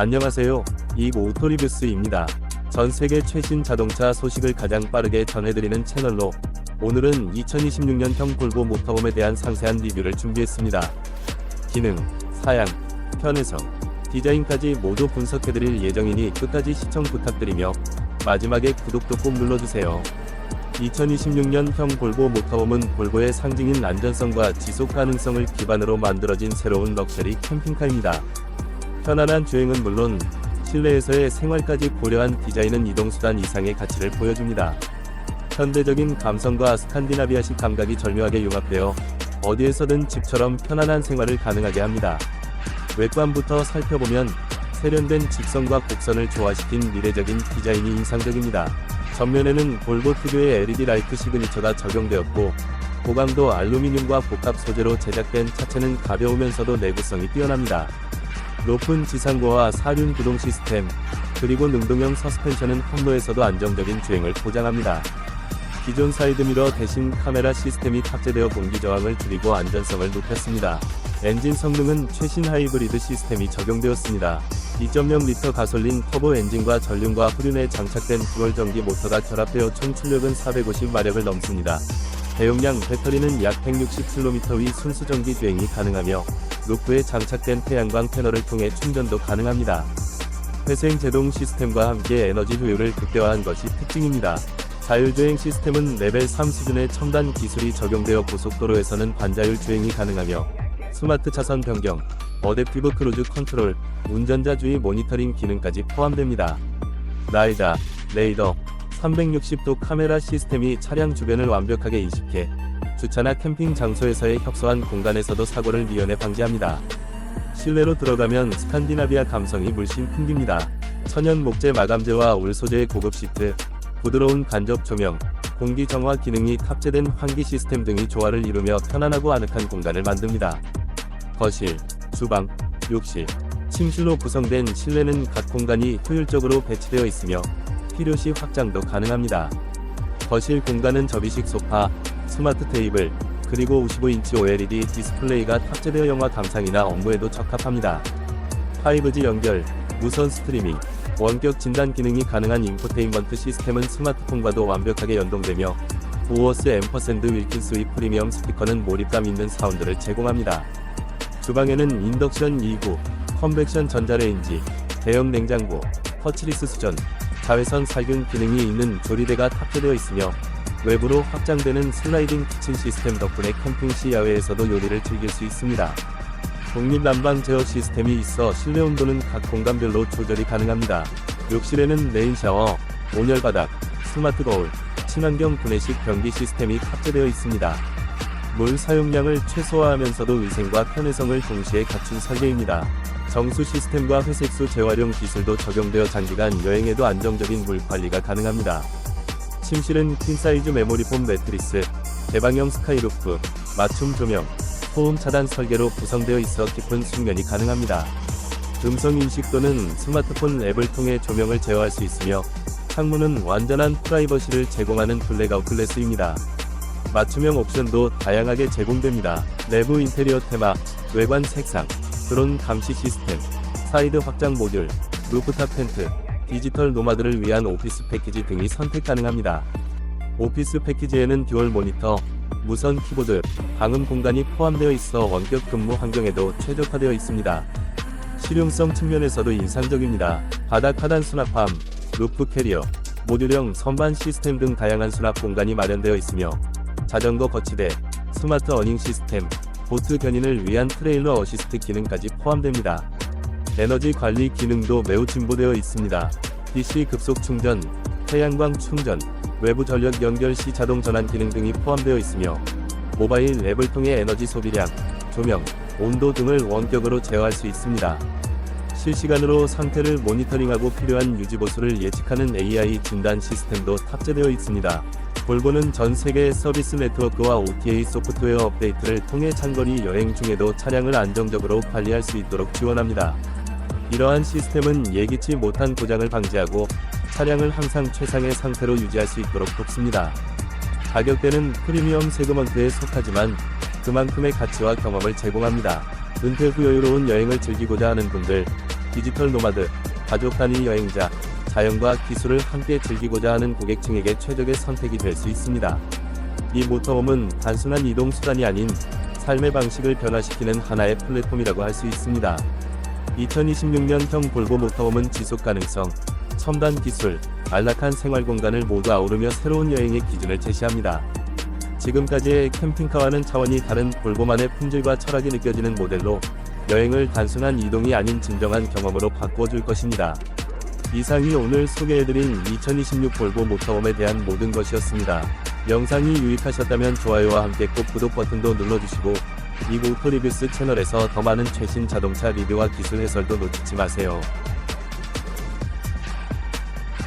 안녕하세요. 이 오토리뷰스입니다. 전 세계 최신 자동차 소식을 가장 빠르게 전해드리는 채널로 오늘은 2026년형 볼보 모터홈에 대한 상세한 리뷰를 준비했습니다. 기능, 사양, 편의성, 디자인까지 모두 분석해드릴 예정이니 끝까지 시청 부탁드리며 마지막에 구독도 꼭 눌러주세요. 2026년형 볼보 모터홈은 볼보의 상징인 안전성과 지속 가능성을 기반으로 만들어진 새로운 럭셔리 캠핑카입니다. 편안한 주행은 물론 실내에서의 생활까지 고려한 디자인은 이동수단 이상의 가치를 보여줍니다. 현대적인 감성과 스칸디나비아식 감각이 절묘하게 융합되어 어디에서든 집처럼 편안한 생활을 가능하게 합니다. 외관부터 살펴보면 세련된 직선과 곡선을 조화시킨 미래적인 디자인이 인상적입니다. 전면에는 볼보 특유의 LED 라이트 시그니처가 적용되었고 고강도 알루미늄과 복합 소재로 제작된 차체는 가벼우면서도 내구성이 뛰어납니다. 높은 지상고와 사륜 구동 시스템, 그리고 능동형 서스펜션은 험로에서도 안정적인 주행을 보장합니다. 기존 사이드미러 대신 카메라 시스템이 탑재되어 공기 저항을 줄이고 안전성을 높였습니다. 엔진 성능은 최신 하이브리드 시스템이 적용되었습니다. 2.0리터 가솔린 터보 엔진과 전륜과 후륜에 장착된 듀얼 전기 모터가 결합되어 총 출력은 450마력을 넘습니다. 대용량 배터리는 약 160km 위 순수 전기 주행이 가능하며 루프에 장착된 태양광 패널을 통해 충전도 가능합니다. 회생 제동 시스템과 함께 에너지 효율을 극대화한 것이 특징입니다. 자율주행 시스템은 레벨 3 수준의 첨단 기술이 적용되어 고속도로에서는 반자율 주행이 가능하며 스마트 차선 변경, 어댑티브 크루즈 컨트롤, 운전자 주의 모니터링 기능까지 포함됩니다. 라이다, 레이더, 360도 카메라 시스템이 차량 주변을 완벽하게 인식해 주차나 캠핑 장소에서의 협소한 공간에서도 사고를 미연에 방지합니다. 실내로 들어가면 스칸디나비아 감성이 물씬 풍깁니다. 천연 목재 마감재와 울 소재의 고급 시트, 부드러운 간접 조명, 공기 정화 기능이 탑재된 환기 시스템 등이 조화를 이루며 편안하고 아늑한 공간을 만듭니다. 거실, 주방, 욕실, 침실로 구성된 실내는 각 공간이 효율적으로 배치되어 있으며 필요시 확장도 가능합니다. 거실 공간은 접이식 소파, 스마트 테이블, 그리고 55인치 OLED 디스플레이가 탑재되어 영화 감상이나 업무에도 적합합니다. 5G 연결, 무선 스트리밍, 원격 진단 기능이 가능한 인포테인먼트 시스템은 스마트폰과도 완벽하게 연동되며 보어스 앰퍼샌드 윌킨스 위 프리미엄 스피커는 몰입감 있는 사운드를 제공합니다. 주방에는 인덕션 2구, 컨벡션 전자레인지, 대형 냉장고, 터치리스 수전, 자외선 살균 기능이 있는 조리대가 탑재되어 있으며 외부로 확장되는 슬라이딩 키친 시스템 덕분에 캠핑 시 야외에서도 요리를 즐길 수 있습니다. 독립 난방 제어 시스템이 있어 실내 온도는 각 공간별로 조절이 가능합니다. 욕실에는 레인 샤워, 온열 바닥, 스마트 거울, 친환경 분해식 변기 시스템이 탑재되어 있습니다. 물 사용량을 최소화하면서도 위생과 편의성을 동시에 갖춘 설계입니다. 정수 시스템과 회색수 재활용 기술도 적용되어 장기간 여행에도 안정적인 물 관리가 가능합니다. 침실은 퀸사이즈 메모리폼 매트리스, 개방형 스카이루프, 맞춤 조명, 소음 차단 설계로 구성되어 있어 깊은 숙면이 가능합니다. 음성 인식 또는 스마트폰 앱을 통해 조명을 제어할 수 있으며 창문은 완전한 프라이버시를 제공하는 블랙아웃 글래스입니다. 맞춤형 옵션도 다양하게 제공됩니다. 내부 인테리어 테마, 외관 색상, 드론 감시 시스템, 사이드 확장 모듈, 루프탑 텐트, 디지털 노마드를 위한 오피스 패키지 등이 선택 가능합니다. 오피스 패키지에는 듀얼 모니터, 무선 키보드, 방음 공간이 포함되어 있어 원격 근무 환경에도 최적화되어 있습니다. 실용성 측면에서도 인상적입니다. 바닥 하단 수납함, 루프 캐리어, 모듈형 선반 시스템 등 다양한 수납 공간이 마련되어 있으며 자전거 거치대, 스마트 어닝 시스템, 보트 견인을 위한 트레일러 어시스트 기능까지 포함됩니다. 에너지 관리 기능도 매우 진보되어 있습니다. DC 급속 충전, 태양광 충전, 외부 전력 연결 시 자동 전환 기능 등이 포함되어 있으며 모바일 앱을 통해 에너지 소비량, 조명, 온도 등을 원격으로 제어할 수 있습니다. 실시간으로 상태를 모니터링하고 필요한 유지 보수를 예측하는 AI 진단 시스템도 탑재되어 있습니다. 볼보는 전 세계 서비스 네트워크와 OTA 소프트웨어 업데이트를 통해 장거리 여행 중에도 차량을 안정적으로 관리할 수 있도록 지원합니다. 이러한 시스템은 예기치 못한 고장을 방지하고 차량을 항상 최상의 상태로 유지할 수 있도록 돕습니다. 가격대는 프리미엄 세그먼트에 속하지만 그만큼의 가치와 경험을 제공합니다. 은퇴 후 여유로운 여행을 즐기고자 하는 분들, 디지털 노마드, 가족 단위 여행자, 자연과 기술을 함께 즐기고자 하는 고객층에게 최적의 선택이 될 수 있습니다. 이 모터홈은 단순한 이동 수단이 아닌 삶의 방식을 변화시키는 하나의 플랫폼이라고 할 수 있습니다. 2026년형 볼보 모터홈은 지속 가능성, 첨단 기술, 안락한 생활 공간을 모두 아우르며 새로운 여행의 기준을 제시합니다. 지금까지의 캠핑카와는 차원이 다른 볼보만의 품질과 철학이 느껴지는 모델로 여행을 단순한 이동이 아닌 진정한 경험으로 바꿔줄 것입니다. 이상이 오늘 소개해드린 2026 볼보 모터홈에 대한 모든 것이었습니다. 영상이 유익하셨다면 좋아요와 함께 꼭 구독 버튼도 눌러주시고 이 모토리뷰스 채널에서 더 많은 최신 자동차 리뷰와 기술 해설도 놓치지 마세요.